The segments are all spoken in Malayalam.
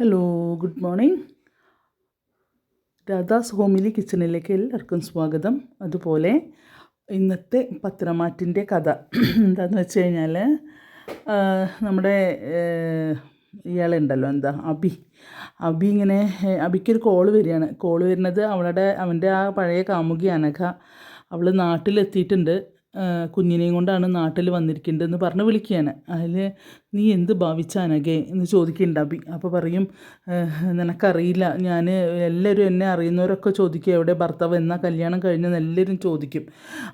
Hello good morning Radha's homely കിച്ചണിലേക്ക് എല്ലാവർക്കും സ്വാഗതം. അതുപോലെ ഇന്നത്തെ പത്രമാറ്റിന്റെ കഥ എന്താണെന്ന് വെച്ച് കഴിഞ്ഞാൽ നമ്മുടെ ഇയാളുണ്ടല്ലോ എന്താ അബി. അബി ഇങ്ങനെ അബിക്കൊരു കോൾ വരികയാണ്. കോൾ വരുന്നത് അവളുടെ അവന്റെ ആ പഴയ കാമുകി അനഘ. അവൾ നാട്ടിലെത്തിയിട്ടുണ്ട്. കുഞ്ഞിനെയും കൊണ്ടാണ് നാട്ടിൽ വന്നിരിക്കേണ്ടതെന്ന് പറഞ്ഞ് വിളിക്കുകയാണ് അതിൽ നീ എന്ത് ഭാവിച്ചാനകെ എന്ന് ചോദിക്കുന്നുണ്ട് അബി അപ്പോൾ പറയും "ഏഹ്, നിനക്കറിയില്ല. ഞാൻ എല്ലാവരും എന്നെ അറിയുന്നവരൊക്കെ ചോദിക്കും. എവിടെ ഭർത്താവ് എന്നാ കല്യാണം കഴിഞ്ഞെന്ന് എല്ലാവരും ചോദിക്കും.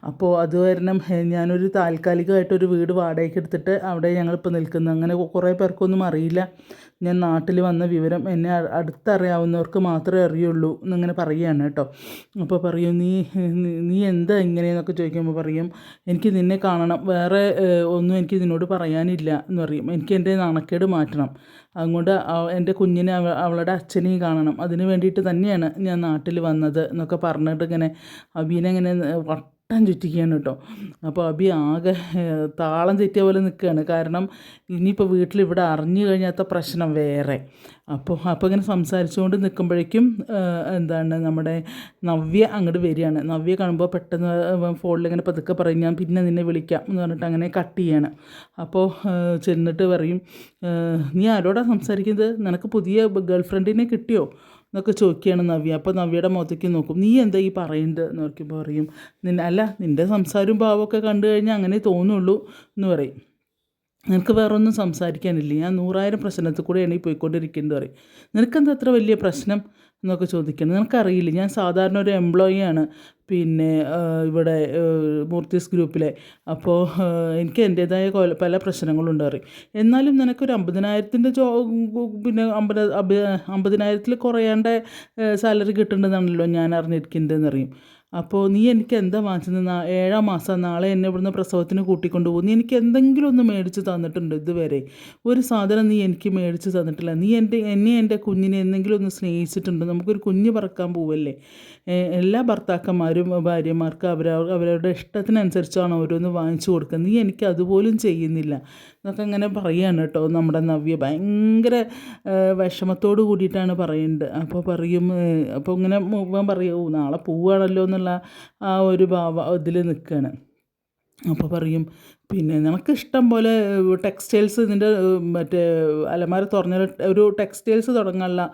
അപ്പോൾ അത് കാരണം ഞാനൊരു താൽക്കാലികമായിട്ടൊരു വീട് വാടകയ്ക്ക് എടുത്തിട്ട് അവിടെ ഞങ്ങൾ ഞങ്ങളിപ്പോൾ നിൽക്കുന്നത് അങ്ങനെ കുറേ പേർക്കൊന്നും അറിയില്ല. ഞാൻ നാട്ടിൽ വന്ന വിവരം എന്നെ അടുത്തറിയാവുന്നവർക്ക് മാത്രമേ അറിയുള്ളൂ എന്നിങ്ങനെ പറയുകയാണ് കേട്ടോ. അപ്പോൾ പറയും നീ- നീ എന്താ ഇങ്ങനെയെന്നൊക്കെ ചോദിക്കുമ്പോൾ പറയും എനിക്ക് നിന്നെ കാണണം. വേറെ ഒന്നും എനിക്ക് നിന്നോട് പറയാനില്ല എന്ന് പറയും. എനിക്ക് എന്റെ നാണക്കേട് മാറ്റണം. അതുകൊണ്ട് എന്റെ കുഞ്ഞിനെ അവ അവളുടെ അച്ഛനെയും കാണണം. അതിന് വേണ്ടിയിട്ട് തന്നെയാണ് ഞാൻ നാട്ടിൽ വന്നത് എന്നൊക്കെ പറഞ്ഞിട്ട് ഇങ്ങനെ അബീനെ ഇങ്ങനെ വട്ടം ചുറ്റിക്കുകയാണ് കേട്ടോ. അപ്പോൾ അബി ആകെ താളം തെറ്റിയ പോലെ നിൽക്കുകയാണ്. കാരണം ഇനിയിപ്പോൾ വീട്ടിൽ ഇവിടെ അറിഞ്ഞു കഴിഞ്ഞാത്ത പ്രശ്നം വേറെ. അപ്പോൾ അപ്പോൾ ഇങ്ങനെ സംസാരിച്ചുകൊണ്ട് നിൽക്കുമ്പോഴേക്കും എന്താണ് നമ്മുടെ നവ്യ അങ്ങോട്ട് വരികയാണ്. നവ്യ കാണുമ്പോൾ പെട്ടെന്ന് ഫോണിൽ ഇങ്ങനെ പതുക്കെ പറയും ഞാൻ പിന്നെ നിന്നെ വിളിക്കാം എന്ന് പറഞ്ഞിട്ട് അങ്ങനെ കട്ട് ചെയ്യാണ്. അപ്പോൾ ചെന്നിട്ട് പറയും നീ ആരോടാണ് സംസാരിക്കുന്നത്? നിനക്ക് പുതിയ ഗേൾ ഫ്രണ്ടിനെ കിട്ടിയോ? എന്നൊക്കെ ചോദിക്കുകയാണ് നവ്യ. അപ്പോൾ നവ്യയുടെ മുഖത്തേക്ക് നോക്കും. നീ എന്താ ഈ പറയുന്നത് എന്ന് നോക്കുമ്പോൾ പറയും. നിന്നെ അല്ല നിന്റെ സംസാരവും ഭാവമൊക്കെ കണ്ടു കഴിഞ്ഞാൽ അങ്ങനെ തോന്നുള്ളൂ എന്ന് പറയും. നിനക്ക് വേറെ ഒന്നും സംസാരിക്കാനില്ല. ഞാൻ നൂറായിരം പ്രശ്നത്തിൽ കൂടെയാണ് ഈ പോയിക്കൊണ്ടിരിക്കുന്നത് പറയും. നിനക്കെന്താ അത്ര വലിയ പ്രശ്നം? എന്നൊക്കെ ചോദിക്കണം നിനക്കറിയില്ല? ഞാൻ സാധാരണ ഒരു എംപ്ലോയി ആണ്. പിന്നെ ഇവിടെ മൂർത്തീസ് ഗ്രൂപ്പിലെ. അപ്പോൾ എനിക്ക് എന്റേതായ പല പ്രശ്നങ്ങളുണ്ട് പറയും. എന്നാലും നിനക്കൊരു അമ്പതിനായിരത്തിന്റെ ജോ പിന്നെ അമ്പത് അമ്പ അമ്പതിനായിരത്തിൽ കുറയാണ്ട് സാലറി കിട്ടുന്നതാണല്ലോ ഞാൻ അറിഞ്ഞിരിക്കുന്നതെന്ന് അറിയും അപ്പോൾ നീ എനിക്ക് എന്താ വാങ്ങിച്ചത്? ഏഴാം മാസം. നാളെ എന്നെ ഇവിടുന്ന് പ്രസവത്തിന് കൂട്ടിക്കൊണ്ട് പോകും. നീ എനിക്ക് എന്തെങ്കിലും ഒന്ന് മേടിച്ച് തന്നിട്ടുണ്ട് ഇതുവരെ. ഒരു സാധനം നീ എനിക്ക് മേടിച്ച് തന്നിട്ടില്ല. നീ എന്റെ എന്നെ എന്റെ കുഞ്ഞിനെ എന്തെങ്കിലും ഒന്ന് സ്നേഹിച്ചിട്ടുണ്ട്. നമുക്കൊരു കുഞ്ഞ് പറക്കാൻ പോവല്ലേ? എല്ലാ ഭർത്താക്കന്മാരും ഭാര്യമാർക്കും അവർ അവരവരുടെ ഇഷ്ടത്തിനനുസരിച്ചാണ് ഓരോന്ന് വാങ്ങിച്ചു കൊടുക്കുന്നത്. നീ എനിക്ക് അതുപോലും ചെയ്യുന്നില്ല. എന്നൊക്കെ അങ്ങനെ പറയുകയാണ് കേട്ടോ നമ്മുടെ നവ്യ. ഭയങ്കര വിഷമത്തോട് കൂടിയിട്ടാണ് പറയുന്നത് അപ്പോൾ പറയും അപ്പോൾ ഇങ്ങനെ മുഖം പറയൂ നാളെ പോവുകയാണല്ലോ എന്നുള്ള ആ ഒരു ഭാവ ഇതിൽ നിൽക്കുകയാണ് അപ്പോൾ പറയും പിന്നെ നമുക്ക് ഇഷ്ടം പോലെ ടെക്സ്റ്റൈൽസ് ഇതിന്റെ മറ്റേ അലമാര തുറഞ്ഞ ഒരു ടെക്സ്റ്റൈൽസ് തുടങ്ങാനുള്ള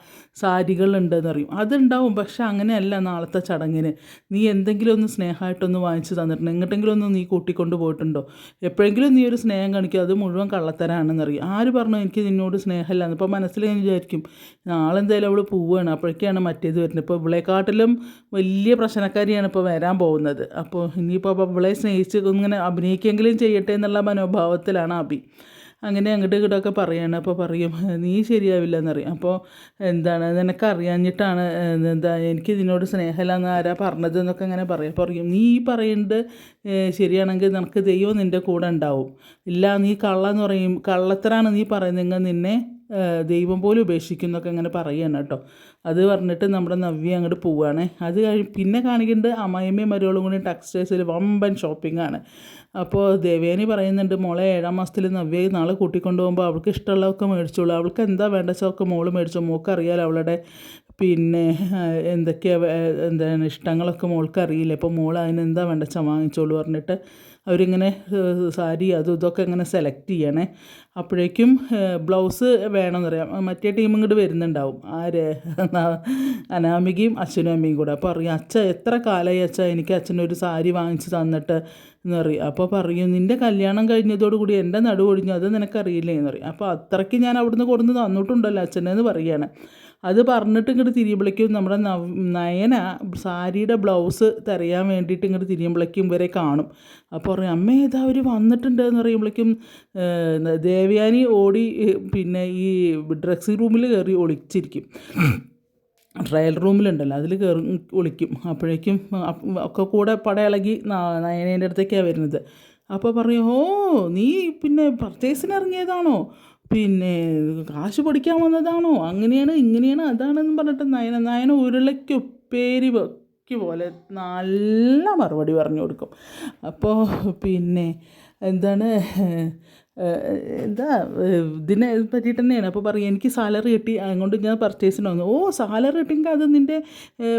സാരികളുണ്ടെന്ന് പറയും. അതുണ്ടാവും പക്ഷെ അങ്ങനെയല്ല നാളത്തെ ചടങ്ങിന്. നീ എന്തെങ്കിലും ഒന്ന് സ്നേഹമായിട്ടൊന്ന് വാങ്ങിച്ച് തന്നിട്ടുണ്ട്. എങ്ങോട്ടെങ്കിലും ഒന്ന് നീ കൂട്ടിക്കൊണ്ട് പോയിട്ടുണ്ടോ? എപ്പോഴെങ്കിലും നീ ഒരു സ്നേഹം കാണിക്കും. അത് മുഴുവൻ കള്ളത്തരാണെന്ന് അറിയും ആര് പറഞ്ഞു എനിക്ക് നിന്നോട് സ്നേഹമില്ലാന്ന്? ഇപ്പോൾ മനസ്സിൽ ഞാൻ വിചാരിക്കും നാളെന്തായാലും അവൾ പോവുകയാണ് അപ്പോഴേക്കാണ് മറ്റേത് വരുന്നത്. ഇപ്പോൾ ഇവിളെക്കാട്ടിലും വലിയ പ്രശ്നക്കാരിയാണ് ഇപ്പോൾ വരാൻ പോകുന്നത്. അപ്പോൾ ഇനിയിപ്പോൾ ഇവളെ സ്നേഹിച്ച് ഇങ്ങനെ അഭിനയിക്കെങ്കിലും ചെയ്യട്ടെ എന്നുള്ള മനോഭാവത്തിലാണ് അഭി അങ്ങനെ അങ്ങോട്ട് ഇങ്ങോട്ടൊക്കെ പറയാണ്. അപ്പോൾ പറയും നീ ശരിയാവില്ല എന്നറിയാം അപ്പോൾ എന്താണ് നിനക്ക് അറിയാഞ്ഞിട്ടാണ് എന്താ എനിക്ക് ഇതിനോട് സ്നേഹമില്ലാന്ന് ആരാ പറഞ്ഞത്? എന്നൊക്കെ അങ്ങനെ പറയും. പറയും നീ ഈ ശരിയാണെങ്കിൽ നിനക്ക് ദൈവം നിന്റെ കൂടെ ഉണ്ടാവും. ഇല്ല നീ കള്ളെന്ന് പറയും. കള്ളത്തരാണ് നീ പറയുന്നതെങ്കിൽ നിന്നെ ദൈവം പോലും ഉപേക്ഷിക്കും എന്നൊക്കെ അങ്ങനെ പറയുകയാണ് കേട്ടോ. അത് പറഞ്ഞിട്ട് നമ്മുടെ നവ്യ അങ്ങോട്ട് പോവുകയാണ് അത് കഴി പിന്നെ കാണിക്കുന്നത് അമ്മയമ്മയും മരുകളും കൂടി ടെക്സ്റ്റൈൽസിൽ വമ്പൻ ഷോപ്പിംഗാണ് അപ്പോൾ ദേവേനി പറയുന്നുണ്ട് മോളെ ഏഴാം മാസത്തിൽ നവ്യ നാളെ കൂട്ടിക്കൊണ്ട് പോകുമ്പോൾ അവൾക്ക് ഇഷ്ടമുള്ളതൊക്കെ മേടിച്ചോളൂ. അവൾക്ക് എന്താ വേണ്ട വെച്ചതൊക്കെ മോൾ മേടിച്ചോ. മോൾക്ക് അറിയാലോ അവളുടെ പിന്നെ എന്തൊക്കെയാണ് എന്താണ് ഇഷ്ടങ്ങളൊക്കെ മോൾക്ക് അറിയില്ല അപ്പോൾ മോൾ അതിനെന്താ വേണ്ട വെച്ചാൽ വാങ്ങിച്ചോളൂ പറഞ്ഞിട്ട് അവരിങ്ങനെ സാരി അതും ഇതൊക്കെ ഇങ്ങനെ സെലക്ട് ചെയ്യണേ. അപ്പോഴേക്കും ബ്ലൗസ് വേണമെന്ന് പറയാം മറ്റേ ടീം ഇങ്ങോട്ട് വരുന്നുണ്ടാവും. ആര്? അനാമികയും അച്ഛനും അമ്മയും കൂടെ. അപ്പോൾ അറിയാം അച്ഛ എത്ര കാലമായി അച്ഛ എനിക്ക് അച്ഛനൊരു സാരി വാങ്ങിച്ച് തന്നിട്ട്? എന്ന് പറയും. അപ്പോൾ പറയും നിന്റെ കല്യാണം കഴിഞ്ഞതോടുകൂടി എന്റെ നടുവൊഴിഞ്ഞു. അത് നിനക്കറിയില്ലേ എന്ന് പറയും. അപ്പോൾ അത്രയ്ക്ക് ഞാൻ അവിടുന്ന് കൊടുന്ന് തന്നിട്ടുണ്ടല്ലോ അച്ഛനെന്ന് പറയുകയാണ് അത് പറഞ്ഞിട്ട് ഇങ്ങോട്ട് തിരിയുമ്പോഴേക്കും നമ്മുടെ നയന സാരിയുടെ ബ്ലൗസ് തിരയാൻ വേണ്ടിയിട്ട് ഇങ്ങോട്ട് തിരിയുമ്പോഴേക്കും ഇവരെ കാണും. അപ്പോൾ പറയും അമ്മ ഏതാ അവർ വന്നിട്ടുണ്ട് എന്ന് പറയുമ്പോഴേക്കും ദേവ്യാനി ഓടി പിന്നെ ഈ ഡ്രസ്സിംഗ് റൂമിൽ കയറി ഒളിച്ചിരിക്കും. ട്രയൽ റൂമിലുണ്ടല്ലോ അതിൽ കയറി ഒളിക്കും. അപ്പോഴേക്കും അപ്പ- ഒക്കെ കൂടെ പടയിളകി നയനേന്റെ അടുത്തേക്കാണ് വരുന്നത്. അപ്പോൾ പറയും ഓ നീ പിന്നെ പർച്ചേസിന് ഇറങ്ങിയതാണോ? പിന്നെ കാശ് പൊടിക്കാൻ വന്നതാണോ? അങ്ങനെയാണ് ഇങ്ങനെയാണ് അതാണെന്ന് പറഞ്ഞിട്ട് നയന നയന ഉരുളയ്ക്ക് ഉപ്പേരി വെക്ക് പോലെ നല്ല മറുപടി പറഞ്ഞു കൊടുക്കും. അപ്പോൾ പിന്നെ എന്താണ് എന്താ ഇതിനെ പറ്റിയിട്ട് തന്നെയാണ്. അപ്പോൾ പറയും എനിക്ക് സാലറി കിട്ടി അതുകൊണ്ട് ഞാൻ പർച്ചേസിന് വന്നു. ഓ സാലറി കിട്ടിയെങ്കിൽ അത് നിന്റെ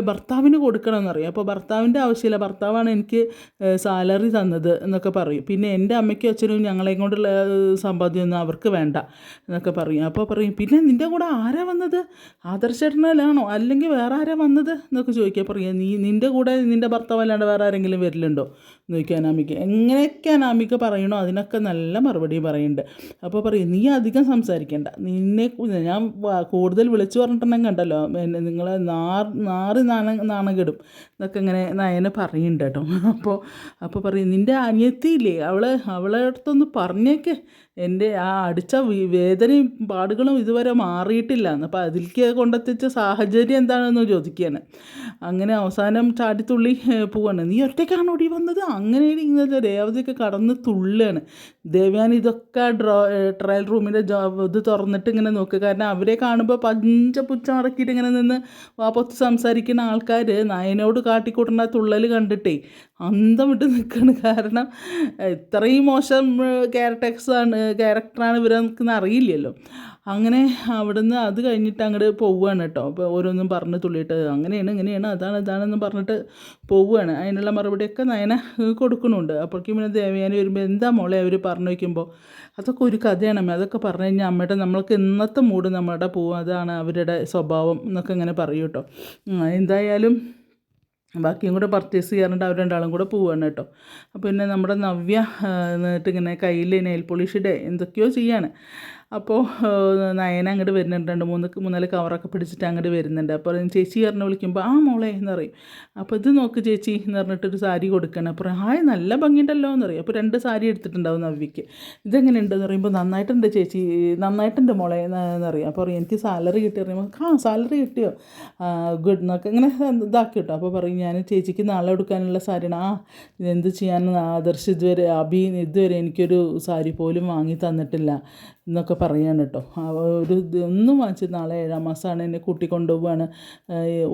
ഭർത്താവിന് കൊടുക്കണമെന്ന് എന്നറിയാം അപ്പോൾ ഭർത്താവിന്റെ ആവശ്യമില്ല. ഭർത്താവാണ് എനിക്ക് സാലറി തന്നത് എന്നൊക്കെ പറയും. പിന്നെ എന്റെ അമ്മയ്ക്കും അച്ഛനും ഞങ്ങളെയും കൊണ്ടുള്ള സമ്പാദ്യമൊന്നും അവർക്ക് വേണ്ട എന്നൊക്കെ പറയും. അപ്പോൾ പറയും പിന്നെ നിന്റെ കൂടെ ആരാ വന്നത്? ആദർശേട്ടനാണോ അല്ലെങ്കിൽ വേറെ ആരാ വന്നത്? എന്നൊക്കെ ചോദിക്കുക. പറയാം നീ നിന്റെ കൂടെ നിന്റെ ഭർത്താവ് അല്ലാണ്ട് വേറെ ആരെങ്കിലും വരില്ലുണ്ടോ എന്ന് ചോദിക്കുക അനാമിക. എങ്ങനെയൊക്കെ അനാമിക പറയണോ അതിനൊക്കെ നല്ല മറുപടി പറയുന്നുണ്ട്. അപ്പോൾ പറയും നീ അധികം സംസാരിക്കേണ്ട. നിന്നെ ഞാൻ കൂടുതൽ വിളിച്ചു പറഞ്ഞിട്ടുണ്ടെങ്കിൽ കണ്ടല്ലോ. നിങ്ങളെ നാർ നാറ് നാണ നാണകെടും. എന്നൊക്കെ ഇങ്ങനെ നയനെ പറയുന്നുണ്ട് കേട്ടോ. അപ്പോൾ അപ്പോൾ പറയും നിന്റെ അനിയത്തിയില്ലേ? അവളെ അവളെ അടുത്തൊന്ന് പറഞ്ഞേക്ക്. എന്റെ ആ അടിച്ച വേദനയും പാടുകളും ഇതുവരെ മാറിയിട്ടില്ല. അപ്പം അതിലേക്ക് കൊണ്ടെത്തിച്ച സാഹചര്യം എന്താണെന്ന് ചോദിക്കുകയാണ് അങ്ങനെ അവസാനം ചാടിത്തുള്ളി പോവാണ്. നീ ഒറ്റയ്ക്കാണ് ഓടി വന്നത്? അങ്ങനെ ഇങ്ങനത്തെ രേവതിയൊക്കെ കടന്ന് തുള്ളുകയാണ്. ദേവ്യാനി ഡ്രോ ട്രയൽ റൂമിന്റെ ഇത് തുറന്നിട്ട് ഇങ്ങനെ നോക്കുക കാരണം അവരെ കാണുമ്പോൾ പഞ്ച പുച്ഛം അടക്കിയിട്ട് ഇങ്ങനെ നിന്ന് വാപ്പത്ത് സംസാരിക്കുന്ന ആൾക്കാർ നയനോട് കാട്ടിക്കൂട്ടുന്ന തുള്ളൽ കണ്ടിട്ടേ അന്തം വിട്ട് നിൽക്കുകയാണ് കാരണം ഇത്രയും മോശം ക്യാരക്ടേഴ്സാണ് ക്യാരക്ടറാണ് ഇവരെ നിൽക്കുന്ന അറിയില്ലല്ലോ. അങ്ങനെ അവിടുന്ന് അത് കഴിഞ്ഞിട്ട് അങ്ങോട്ട് പോവുകയാണ് കേട്ടോ. അപ്പോൾ ഓരോന്നും പറഞ്ഞ് തുള്ളിയിട്ട് അങ്ങനെയാണ് ഇങ്ങനെയാണ് അതാണ് ഇതാണെന്ന് പറഞ്ഞിട്ട് പോവുകയാണ് അതിനുള്ള മറുപടിയൊക്കെ നയന കൊടുക്കുന്നുണ്ട്. അപ്പോഴേക്കും പിന്നെ ദേവയാനി വരുമ്പോൾ എന്താ മോളെ? അവർ പറഞ്ഞു വയ്ക്കുമ്പോൾ അതൊക്കെ ഒരു കഥയാണ് അമ്മ. അതൊക്കെ പറഞ്ഞു കഴിഞ്ഞാൽ അമ്മയുടെ നമ്മൾക്ക് ഇന്നത്തെ മൂഡ് നമ്മുടെ പോവും. അതാണ് അവരുടെ സ്വഭാവം എന്നൊക്കെ ഇങ്ങനെ പറയൂ കേട്ടോ. എന്തായാലും ബാക്കിയും കൂടെ പർച്ചേസ് ചെയ്യാറുണ്ട്. അവർ രണ്ടാളും കൂടെ പോവുകയാണ് കേട്ടോ. അപ്പോൾ പിന്നെ നമ്മുടെ നവ്യ എന്നിട്ട് ഇങ്ങനെ കയ്യിൽ നെയിൽ പോളിഷിടെ എന്തൊക്കെയോ ചെയ്യാണ്. അപ്പോൾ നയന അങ്ങോട്ട് വരുന്നുണ്ട്. രണ്ട് മൂന്ന് മൂന്നാൽ കവറൊക്കെ പിടിച്ചിട്ട് അങ്ങോട്ട് വരുന്നുണ്ട്. അപ്പോൾ ചേച്ചി പറഞ്ഞ് വിളിക്കുമ്പോൾ ആ മോളെ എന്ന് പറയും. അപ്പോൾ ഇത് നോക്ക് ചേച്ചി എന്ന് പറഞ്ഞിട്ടൊരു സാരി കൊടുക്കണം. അപ്പോൾ ഹായ് നല്ല ഭംഗിയുണ്ടല്ലോ എന്ന് പറയും. അപ്പോൾ രണ്ട് സാരി എടുത്തിട്ടുണ്ടാവും നവ്യക്ക് ഇതെങ്ങനെ എന്ന് പറയുമ്പോൾ നന്നായിട്ടുണ്ട് ചേച്ചി നന്നായിട്ടുണ്ട് മോളെ എന്ന് പറയും. അപ്പോൾ പറയും എനിക്ക് സാലറി കിട്ടി പറയുമ്പോൾ ആ സാലറി കിട്ടിയോ? ഗുഡ് എന്നൊക്കെ ഇങ്ങനെ ഇതാക്കി കേട്ടോ അപ്പോൾ പറയും ഞാൻ ചേച്ചിക്ക് നാളെ എടുക്കാനുള്ള സാരിയാണ്. ആ ഇതെന്ത് ചെയ്യാൻ ആദർശ് ഇതുവരെ അഭി ഇതുവരെ എനിക്കൊരു സാരി പോലും വാങ്ങി തന്നിട്ടില്ല എന്നൊക്കെ പറയാണ് കേട്ടോ. ഒരു ഒന്നും വാങ്ങിച്ച് നാളെ ഏഴാം മാസമാണ് എന്നെ കൂട്ടിക്കൊണ്ടുപോവാണ്.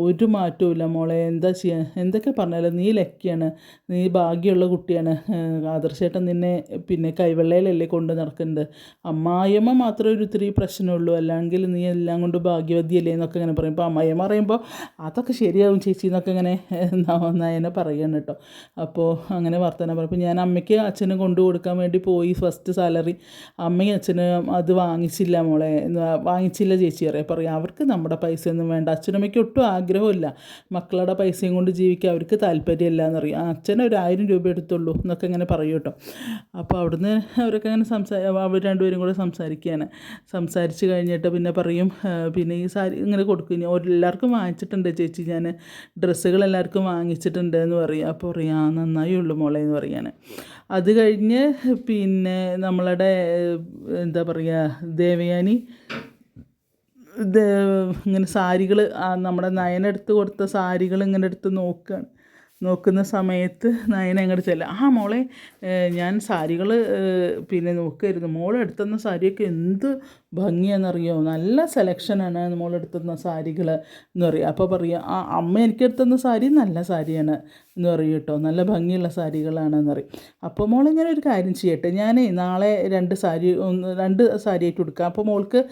ഒരു മാറ്റവും മോളെ. എന്താ ചെയ്യാൻ എന്തൊക്കെ പറഞ്ഞാലും നീ ലക്കിയാണ്. നീ ഭാഗ്യമുള്ള കുട്ടിയാണ്. ആദർശേട്ടൻ നിന്നെ പിന്നെ കൈവെള്ളയിലല്ലേ കൊണ്ട് നടക്കുന്നത്. അമ്മായിയമ്മ മാത്രമേ ഒരു ഇത്തിരി പ്രശ്നമുള്ളൂ. അല്ലെങ്കിൽ നീ എല്ലാം കൊണ്ട് ഭാഗ്യവതിയല്ലേ എന്നൊക്കെ ഇങ്ങനെ പറയും. ഇപ്പോൾ അമ്മായിയമ്മ പറയുമ്പോൾ അതൊക്കെ ശരിയാവും ചേച്ചി എന്നൊക്കെ ഇങ്ങനെ നയനെ പറയാണ് കേട്ടോ. അപ്പോൾ അങ്ങനെ വർത്തമാനം പറയും. ഞാൻ അമ്മയ്ക്ക് അച്ഛന് കൊണ്ടു കൊടുക്കാൻ വേണ്ടി പോയി ഫസ്റ്റ് സാലറി. അമ്മയും അച്ഛനും അത് വാങ്ങിച്ചില്ല മോളെ. വാങ്ങിച്ചില്ല ചേച്ചി അറിയാം. പറയും അവർക്ക് നമ്മുടെ പൈസയൊന്നും വേണ്ട. അച്ഛനമ്മയ്ക്ക് ഒട്ടും ആഗ്രഹമില്ല. മക്കളുടെ പൈസയും കൊണ്ട് ജീവിക്കാൻ അവർക്ക് താല്പര്യമില്ല എന്നറിയാം അച്ഛനെ ഒരു ആയിരം രൂപ എടുത്തുള്ളൂ എന്നൊക്കെ ഇങ്ങനെ പറയും കേട്ടോ. അപ്പോൾ അവിടുന്ന് അവരൊക്കെ അങ്ങനെ സംസാ അവർ രണ്ടുപേരും കൂടെ സംസാരിക്കുകയാണ്. സംസാരിച്ച് കഴിഞ്ഞിട്ട് പിന്നെ പറയും പിന്നെ ഈ സാരി ഇങ്ങനെ കൊടുക്കും. എല്ലാവർക്കും വാങ്ങിച്ചിട്ടുണ്ട് ചേച്ചി. ഞാൻ ഡ്രസ്സുകൾ എല്ലാവർക്കും വാങ്ങിച്ചിട്ടുണ്ട് എന്ന് പറയും. അപ്പോൾ പറയാ നന്നായി ഉള്ളൂ മോളെ എന്ന് പറയാണ്. അത് കഴിഞ്ഞ് പിന്നെ നമ്മളുടെ എന്താ പറയുക ദേവയാനി ഇങ്ങനെ സാരികൾ നമ്മുടെ നയനെടുത്ത് കൊടുത്ത സാരികൾ ഇങ്ങനെ എടുത്ത് നോക്കുകയാണ് നോക്കുന്ന സമയത്ത് നയന അങ്ങോട്ട് ചെല്ലാം. ആ മോളെ ഞാൻ സാരികൾ പിന്നെ നോക്കുമായിരുന്നു മോൾ എടുത്തുന്ന സാരിയൊക്കെ എന്ത് ഭംഗിയാണെന്നറിയോ നല്ല സെലക്ഷനാണ് നമ്മളെടുത്തുന്ന സാരികൾ എന്ന് പറയും. അപ്പോൾ പറയുക ആ അമ്മ എനിക്ക് എടുത്തുന്ന സാരി നല്ല സാരിയാണ് എന്ന് പറയും കേട്ടോ. നല്ല ഭംഗിയുള്ള സാരികളാണെന്ന് പറയും. അപ്പോൾ മോൾ ഇങ്ങനെ ഒരു കാര്യം ചെയ്യട്ടെ. ഞാനേ നാളെ രണ്ട് സാരി ഒന്ന് രണ്ട് സാരി ആയിട്ട് ഉടുക്കാം. അപ്പോൾ മോൾക്ക്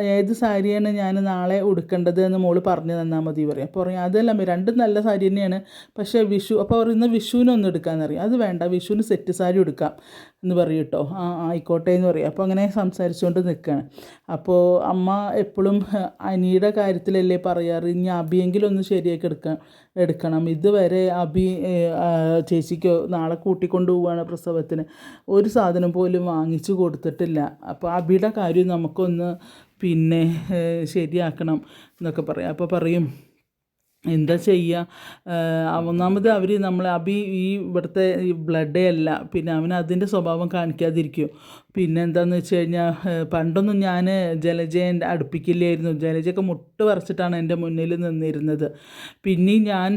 ഏത് സാരിയാണ് ഞാൻ നാളെ ഉടുക്കേണ്ടത് എന്ന് മോൾ പറഞ്ഞു തന്നാൽ മതി പറയും. അപ്പോൾ പറയും അതല്ല രണ്ട് നല്ല സാരി തന്നെയാണ്. പക്ഷേ വിഷു അപ്പോൾ പറയുന്ന വിഷുവിനൊന്നും എടുക്കാമെന്ന് പറയും. അത് വേണ്ട വിഷുവിന് സെറ്റ് സാരി എടുക്കാം എന്ന് പറയും കേട്ടോ. ആ ആയിക്കോട്ടെ എന്ന് പറയും. അപ്പോൾ അങ്ങനെ സംസാരിച്ചുകൊണ്ട് നിൽക്കുകയാണ് അപ്പോൾ അമ്മ എപ്പോഴും അനിയുടെ കാര്യത്തിലല്ലേ പറയാറ്? ഇനി അബിയെങ്കിലും ഒന്ന് ശരിയാക്കി എടുക്കാം എടുക്കണം. ഇതുവരെ അബി ചേച്ചിക്കോ നാളെ കൂട്ടിക്കൊണ്ട് പോവുകയാണ് പ്രസവത്തിന്. ഒരു സാധനം പോലും വാങ്ങിച്ചു കൊടുത്തിട്ടില്ല. അപ്പോൾ അബിയുടെ കാര്യം നമുക്കൊന്ന് പിന്നെ ശരിയാക്കണം എന്നൊക്കെ പറയാം. അപ്പോൾ പറയും. എന്താ ചെയ്യുക? ഒന്നാമത് അവർ നമ്മൾ അബി ഈ ഇവിടുത്തെ ഈ ബ്ലഡേ അല്ല പിന്നെ അവൻ അതിന്റെ സ്വഭാവം കാണിക്കാതിരിക്കും. പിന്നെ എന്താണെന്ന് വെച്ച് കഴിഞ്ഞാൽ പണ്ടൊന്നും ഞാൻ ജലജയെ അടുപ്പിക്കില്ലായിരുന്നു. ജലജയൊക്കെ മുട്ട് പറിച്ചിട്ടാണ് എന്റെ മുന്നിൽ നിന്നിരുന്നത്. പിന്നെയും ഞാൻ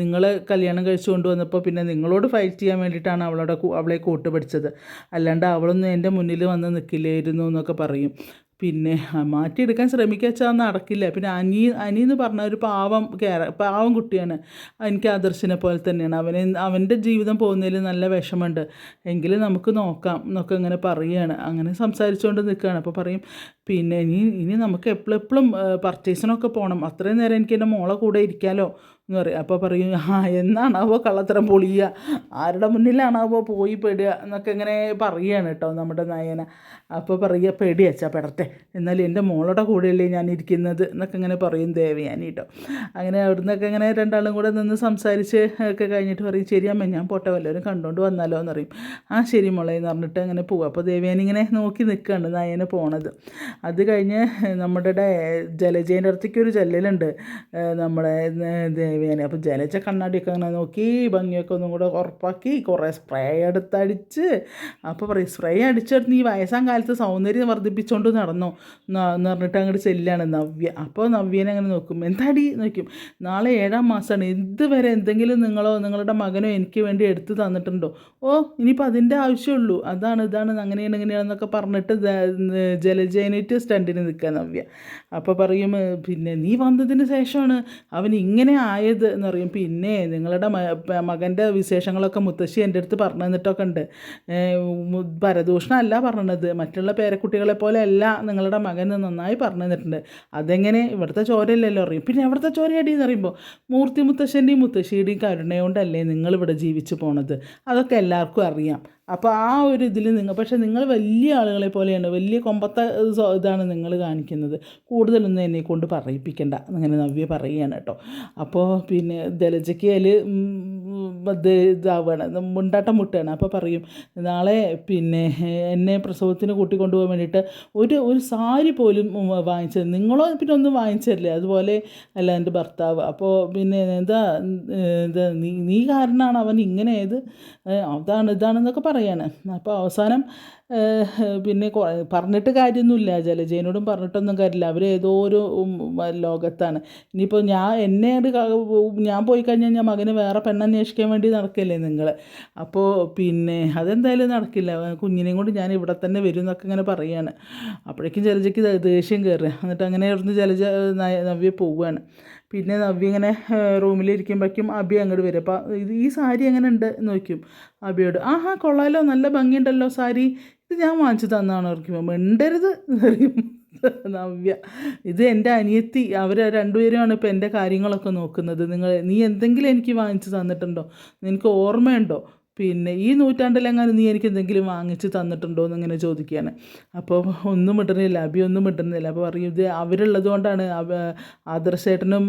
നിങ്ങൾ കല്യാണം കഴിച്ചു കൊണ്ടുവന്നപ്പോൾ പിന്നെ നിങ്ങളോട് ഫൈറ്റ് ചെയ്യാൻ വേണ്ടിയിട്ടാണ് അവളോട് അവളെ അവളെ കൂട്ടുപിടിച്ചത് അല്ലാണ്ട് അവളൊന്നും എന്റെ മുന്നിൽ വന്ന് നിൽക്കില്ലായിരുന്നു എന്നൊക്കെ പറയും. പിന്നെ മാറ്റിയെടുക്കാൻ ശ്രമിക്കുക വെച്ചാൽ നടക്കില്ല. പിന്നെ അനി അനി എന്ന് പറഞ്ഞ ഒരു പാവം കേര പാവം കുട്ടിയാണ്. എനിക്ക് ആദർശിനെ പോലെ തന്നെയാണ്. അവനെ അവന്റെ ജീവിതം പോകുന്നതിൽ നല്ല വിഷമമുണ്ട്. എങ്കിലും നമുക്ക് നോക്കാം എന്നൊക്കെ ഇങ്ങനെ പറയുകയാണ് അങ്ങനെ സംസാരിച്ചുകൊണ്ട് നിൽക്കുകയാണ്. അപ്പോൾ പറയും പിന്നെ ഇനി ഇനി നമുക്ക് എപ്പോഴും പർച്ചേസിനൊക്കെ പോകണം അത്രയും നേരം എനിക്ക് എന്റെ മോളെ കൂടെ ഇരിക്കാമല്ലോ എന്ന് പറയും. അപ്പോൾ പറയും ആ എന്നാണാവോ കള്ളത്തരം പൊളിയുക? ആരുടെ മുന്നിലാണാവോ പോയി പെടുക? എന്നൊക്കെ ഇങ്ങനെ പറയുകയാണ് കേട്ടോ നമ്മുടെ നയന. അപ്പോൾ പറയുക പേടിയച്ചാ പെടട്ടെ. എന്നാലും എന്റെ മോളുടെ കൂടെയല്ലേ ഞാൻ ഇരിക്കുന്നത്. എന്നൊക്കെ ഇങ്ങനെ പറയും ദേവയാനി കേട്ടോ. അങ്ങനെ അവിടുന്നൊക്കെ ഇങ്ങനെ രണ്ടാളും കൂടെ നിന്ന് സംസാരിച്ച് ഒക്കെ കഴിഞ്ഞിട്ട് പറയും ശരി അമ്മ ഞാൻ പോട്ടെ. വല്ലവരും കണ്ടുകൊണ്ട് വന്നാലോ എന്ന് പറയും. ആ ശരി മോളെ എന്ന് പറഞ്ഞിട്ട് അങ്ങനെ പോകും അപ്പോൾ ദേവയാനി ഇങ്ങനെ നോക്കി നിൽക്കുകയാണ് നയന പോണത്. അത് കഴിഞ്ഞ് നമ്മുടെ ജലജേന്റെ അടുത്തേക്ക് ഒരു ജല്ലലുണ്ട് നമ്മുടെ ദേവയാനി അപ്പോൾ ജലജ കണ്ണാടിയൊക്കെ അങ്ങനെ നോക്കി ഭംഗിയൊക്കെ ഒന്നും കൂടെ ഉറപ്പാക്കി കുറേ സ്പ്രേ എടുത്തടിച്ച് അപ്പോൾ പറയും സ്പ്രേ അടിച്ചെടുത്ത് ഈ വയസ്സാം കാലത്ത് സൗന്ദര്യം വർദ്ധിപ്പിച്ചുകൊണ്ട് നടന്നു? എന്ന് പറഞ്ഞിട്ട് അങ്ങോട്ട് ചെല്ലാണ് നവ്യ. അപ്പോൾ നവ്യനെ അങ്ങനെ നോക്കും. എന്താടി? നോക്കും. നാളെ ഏഴാം മാസമാണ് ഇതുവരെ എന്തെങ്കിലും നിങ്ങളോ നിങ്ങളുടെ മകനോ എനിക്ക് വേണ്ടി എടുത്തു തന്നിട്ടുണ്ടോ? ഓ ഇനിയിപ്പോൾ അതിന്റെ ആവശ്യമുള്ളൂ. അതാണ് ഇതാണ് അങ്ങനെയാണ് ഇങ്ങനെയാണെന്നൊക്കെ പറഞ്ഞിട്ട് ജലജേനേറ്റ് സ്റ്റണ്ടിന് നിൽക്കുക നവ്യ. അപ്പോൾ പറയും പിന്നെ നീ വന്നതിന് ശേഷമാണ് അവൻ ഇങ്ങനെ ആയത് എന്ന് പറയും പിന്നെ നിങ്ങളുടെ മകന്റെ വിശേഷങ്ങളൊക്കെ മുത്തശ്ശി എന്റെ അടുത്ത് പറഞ്ഞു തന്നിട്ടൊക്കെ ഉണ്ട് പരദൂഷണമല്ല പറഞ്ഞത്. മറ്റുള്ള പേരക്കുട്ടികളെ പോലെ അല്ല നിങ്ങളുടെ മകൻ നന്നായി പറഞ്ഞു തന്നിട്ടുണ്ട് അതെങ്ങനെ? ഇവിടുത്തെ ചോരയല്ലല്ലോ അറിയും. പിന്നെ എവിടുത്തെ ചോരയടി എന്ന് പറയുമ്പോൾ മൂർത്തി മുത്തശ്ശന്റെയും മുത്തശ്ശിയുടെയും കരുണയോണ്ടല്ലേ നിങ്ങളിവിടെ ജീവിച്ചു പോണത്? അതൊക്കെ എല്ലാവർക്കും അറിയാം. അപ്പോൾ ആ ഒരു ഇതിൽ നിങ്ങൾ പക്ഷേ നിങ്ങൾ വലിയ ആളുകളെ പോലെയാണ് വലിയ കൊമ്പത്തെ ഇതാണ് നിങ്ങൾ കാണിക്കുന്നത്. കൂടുതലൊന്നും എന്നെ കൊണ്ട് പറയിപ്പിക്കണ്ട അങ്ങനെ നവ്യ പറയുകയാണ് കേട്ടോ. അപ്പോൾ പിന്നെ ജലജയ്ക്ക് അതിൽ ഇത് ഇതാവുകയാണ് മുണ്ടാട്ടം മുട്ടുകയാണ് അപ്പോൾ പറയും നാളെ പിന്നെ എന്നെ പ്രസവത്തിന് കൂട്ടിക്കൊണ്ടു പോകാൻ വേണ്ടിയിട്ട് ഒരു ഒരു സാരി പോലും വാങ്ങിച്ചത് നിങ്ങളോ പിന്നെ ഒന്നും വാങ്ങിച്ചല്ലേ അതുപോലെ അല്ല എന്റെ ഭർത്താവ്. അപ്പോൾ പിന്നെ എന്താ എന്താ നീ നീ കാരണമാണ് അവൻ ഇങ്ങനെ ഏത് അതാണ് ഇതാണെന്നൊക്കെ പറയാണ്. അപ്പോൾ അവസാനം പിന്നെ പറഞ്ഞിട്ട് കാര്യമൊന്നുമില്ല. ജലജേനോടും പറഞ്ഞിട്ടൊന്നും കാര്യമില്ല. അവർ ഏതോ ഒരു ലോകത്താണ്. ഇനിയിപ്പോൾ ഞാൻ എന്നെ ഞാൻ പോയി കഴിഞ്ഞാൽ ഞാൻ മകന് വേറെ പെണ്ണന്വേഷിക്കാൻ വേണ്ടി നടക്കല്ലേ നിങ്ങൾ അപ്പോൾ പിന്നെ അതെന്തായാലും നടക്കില്ല. കുഞ്ഞിനെയും കൊണ്ട് ഞാൻ ഇവിടെ തന്നെ വരും എന്നൊക്കെ ഇങ്ങനെ പറയുകയാണ് അപ്പോഴേക്കും ജലജയ്ക്ക് ദേഷ്യം കയറുക എന്നിട്ട് അങ്ങനെ ഇവിടുന്ന് ജലജ നവ്യ പോവുകയാണ് പിന്നെ നവ്യ ഇങ്ങനെ റൂമിലിരിക്കുമ്പോഴേക്കും അബി അങ്ങോട്ട് വരും. അപ്പോൾ ഇത് ഈ സാരി എങ്ങനെ ഉണ്ട് എന്ന് ചോദിക്കും അബിയോട്. ആഹാ കൊള്ളാലോ നല്ല ഭംഗിയുണ്ടല്ലോ സാരി. ഇത് ഞാൻ വാങ്ങിച്ചു തന്നാണ് ഓർക്കുമ്പോൾ മിണ്ടരുത് എന്ന് നവ്യ. ഇത് എന്റെ അനിയത്തി അവർ രണ്ടുപേരുമാണ് ഇപ്പോൾ എന്റെ കാര്യങ്ങളൊക്കെ നോക്കുന്നത്. നിങ്ങൾ നീ എന്തെങ്കിലും എനിക്ക് വാങ്ങിച്ചു തന്നിട്ടുണ്ടോ? നിനക്ക് ഓർമ്മയുണ്ടോ? പിന്നെ ഈ നൂറ്റാണ്ടിലെങ്ങാനും നീ എനിക്ക് എന്തെങ്കിലും വാങ്ങിച്ച് തന്നിട്ടുണ്ടോ എന്നിങ്ങനെ ചോദിക്കുകയാണ്. അപ്പോൾ ഒന്നും ഇട്ടുന്നില്ല അബി ഒന്നും ഇട്ടുന്നില്ല അപ്പോൾ പറയും ഇത് അവരുള്ളത് കൊണ്ടാണ് ആദർശേട്ടനും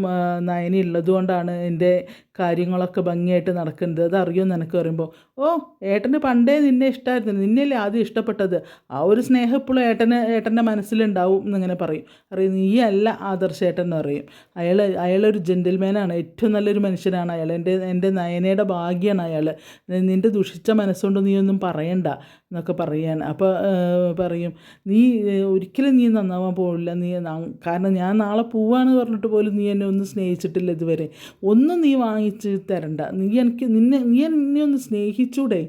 നയനി ഉള്ളത് കൊണ്ടാണ് എന്റെ കാര്യങ്ങളൊക്കെ ഭംഗിയായിട്ട് നടക്കുന്നത്. അത് അറിയുമെന്ന് എനിക്ക് പറയുമ്പോൾ? ഓ ഏട്ടന് പണ്ടേ നിന്നെ ഇഷ്ടമായിരുന്നു നിന്നെയല്ലേ ആദ്യം ഇഷ്ടപ്പെട്ടത്? ആ ഒരു സ്നേഹം ഇപ്പോഴും ഏട്ടന് ഏട്ടന്റെ മനസ്സിലുണ്ടാവും എന്നിങ്ങനെ പറയും. അറിയും നീ അല്ല ആദർശേട്ടൻ എന്ന് പറയും. അയാൾ അയാളൊരു ജെന്റിൽമാനാണ് ഏറ്റവും നല്ലൊരു മനുഷ്യനാണ് അയാൾ. എന്റെ എന്റെ നയനയുടെ ഭാഗ്യമാണ് അയാൾ. നിന്റെ ദുഷിച്ച മനസ്സുകൊണ്ട് നീ ഒന്നും പറയണ്ട എന്നൊക്കെ പറയാൻ. അപ്പോൾ പറയും നീ ഒരിക്കലും നീ നന്നാവാൻ പോകില്ല നീ കാരണം ഞാൻ നാളെ പോവാന്ന് പറഞ്ഞിട്ട് പോലും നീ എന്നെ ഒന്നും സ്നേഹിച്ചിട്ടില്ല ഇതുവരെ. ഒന്നും നീ വാങ്ങിച്ച് തരണ്ട. നീ എനിക്ക് നിന്നെ നീ എന്നെ ഒന്ന് സ്നേഹിച്ചൂടെ?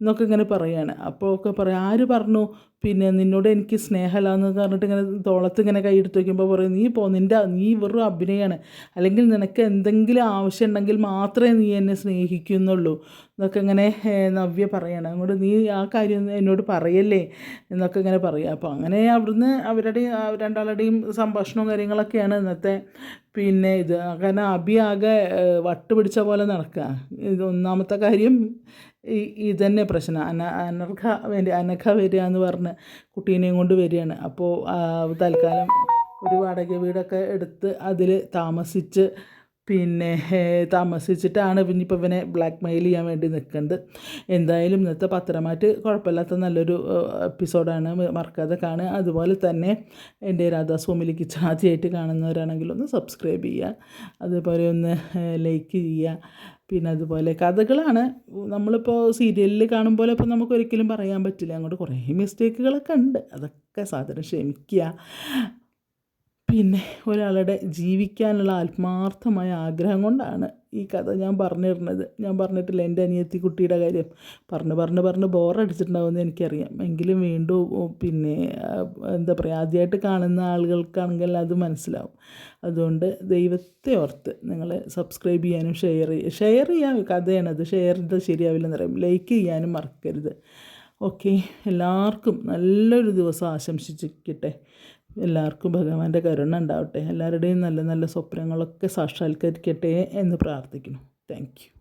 എന്നൊക്കെ ഇങ്ങനെ പറയാണ്. അപ്പോൾ ഒക്കെ പറയാം ആര് പറഞ്ഞു? പിന്നെ നിന്നോട് എനിക്ക് സ്നേഹമില്ലാന്ന് പറഞ്ഞിട്ട് ഇങ്ങനെ തോളത്ത് ഇങ്ങനെ കൈയെടുത്ത് വയ്ക്കുമ്പോൾ പറയും നീ പോ നിന്റെ നീ വെറും അഭിനയമാണ് അല്ലെങ്കിൽ നിനക്ക് എന്തെങ്കിലും ആവശ്യം ഉണ്ടെങ്കിൽ മാത്രമേ നീ എന്നെ സ്നേഹിക്കുന്നുള്ളൂ. എന്നൊക്കെ ഇങ്ങനെ നവ്യ പറയണം. അങ്ങോട്ട് നീ ആ കാര്യം എന്നോട് പറയല്ലേ എന്നൊക്കെ ഇങ്ങനെ പറയുക അപ്പോൾ അങ്ങനെ അവിടുന്ന് അവരുടെയും ആ രണ്ടാളുടെയും സംഭാഷണവും കാര്യങ്ങളൊക്കെയാണ് ഇന്നത്തെ പിന്നെ ഇത്. കാരണം അബി ആകെ വട്ട് പിടിച്ച പോലെ നടക്കുക ഇത് ഒന്നാമത്തെ കാര്യം. ഈ ഇതന്നെ പ്രശ്നം. അന അനർഘ വേണ്ടി അനഘ വരിക എന്ന് പറഞ്ഞ് കുട്ടീനെയും കൊണ്ട് വരികയാണ്. അപ്പോൾ തൽക്കാലം ഒരു വാടക വീടൊക്കെ എടുത്ത് അതിൽ താമസിച്ച് പിന്നെ താമസിച്ചിട്ടാണ് പിന്നെ ഇവനെ ബ്ലാക്ക് മെയിൽ ചെയ്യാൻ വേണ്ടി നിൽക്കുന്നത് എന്തായാലും ഇന്നത്തെ പത്രമായിട്ട് കുഴപ്പമില്ലാത്ത നല്ലൊരു എപ്പിസോഡാണ് മറക്കാതെ കാണുക. അതുപോലെ തന്നെ എന്റെ രാധാസ് ഫാമിലി കിച്ചൺ ആദ്യമായിട്ട് കാണുന്നവരാണെങ്കിൽ ഒന്ന് സബ്സ്ക്രൈബ് ചെയ്യുക. അതുപോലെ ഒന്ന് ലൈക്ക് ചെയ്യുക. പിന്നെ അതുപോലെ കഥകളാണ്. നമ്മളിപ്പോൾ സീരിയലിൽ കാണും പോലെ ഇപ്പോൾ നമുക്ക് ഒരിക്കലും പറയാൻ പറ്റില്ല. അങ്ങോട്ട് കുറേ മിസ്റ്റേക്കുകളൊക്കെ ഉണ്ട്. അതൊക്കെ സാധനം ക്ഷമിക്കുക പിന്നെ ഒരാളുടെ ജീവിക്കാനുള്ള ആത്മാർത്ഥമായ ആഗ്രഹം കൊണ്ടാണ് ഈ കഥ ഞാൻ പറഞ്ഞിരുന്നത്. ഞാൻ പറഞ്ഞിട്ടില്ല എന്റെ അനിയത്തി കുട്ടിയുടെ കാര്യം. പറഞ്ഞു പറഞ്ഞ് പറഞ്ഞ് ബോറടിച്ചിട്ടുണ്ടാവുമെന്ന് എനിക്കറിയാം. എങ്കിലും വീണ്ടും പിന്നെ എന്താ പറയുക ആദ്യമായിട്ട് കാണുന്ന ആളുകൾക്കാണെങ്കിൽ അത് മനസ്സിലാവും. അതുകൊണ്ട് ദൈവത്തെ ഓർത്ത് നിങ്ങൾ സബ്സ്ക്രൈബ് ചെയ്യാനും ഷെയർ ചെയ്യുക ഷെയർ ചെയ്യാൻ കഥയാണത് ഷെയർ ചെയ്താൽ ശരിയാവില്ലെന്ന് പറയും. ലൈക്ക് ചെയ്യാനും മറക്കരുത്. ഓക്കെ. എല്ലാവർക്കും നല്ലൊരു ദിവസം ആശംസിച്ചിരിക്കട്ടെ എല്ലാവർക്കും ഭഗവാന്റെ കരുണ ഉണ്ടാവട്ടെ. എല്ലാവരുടെയും നല്ല നല്ല സ്വപ്നങ്ങളൊക്കെ സാക്ഷാത്കരിക്കട്ടെ എന്ന് പ്രാർത്ഥിക്കുന്നു. താങ്ക്